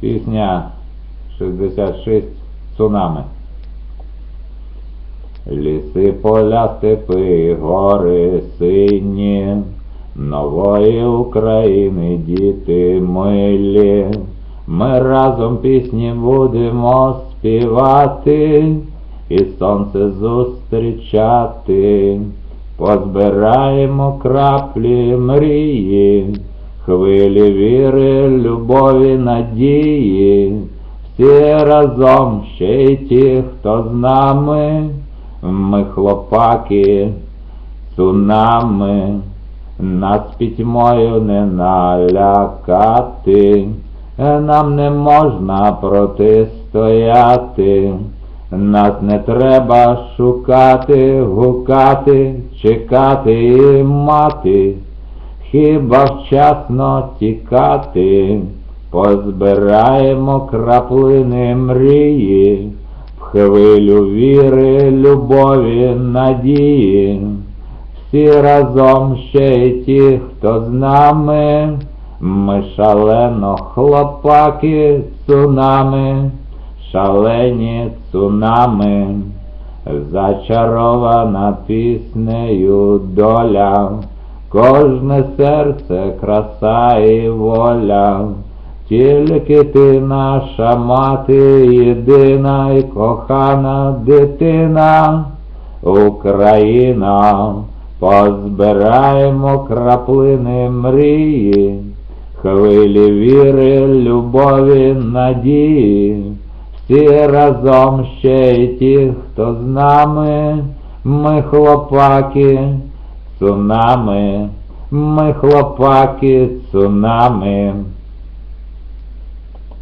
Пісня 66 Цунами. Ліси, поля, степи, гори сині, нової України діти милі. Ми разом пісні будемо співати і сонце зустрічати. Позбираємо краплі мрії, хвилі віри, любові, надії, всі разом ще й ті, хто з нами, ми хлопаки, цунами, нас пітьмою не налякати, нам не можна протистояти. Нас не треба шукати, гукати, чекати і мати, хіба вчасно тікати, позбираємо краплини мрії, в хвилю віри, любові, надії, всі разом ще й ті, хто з нами, ми шалено хлопаки цунами. Шалені цунами, зачарована піснею доля, кожне серце краса і воля, тільки ти наша мати єдина і кохана дитина, Україна, позбираємо краплини мрії, хвилі віри, любові, надії. Всі разом ще й ті, хто з нами, ми хлопаки, цунами, ми хлопаки, цунами.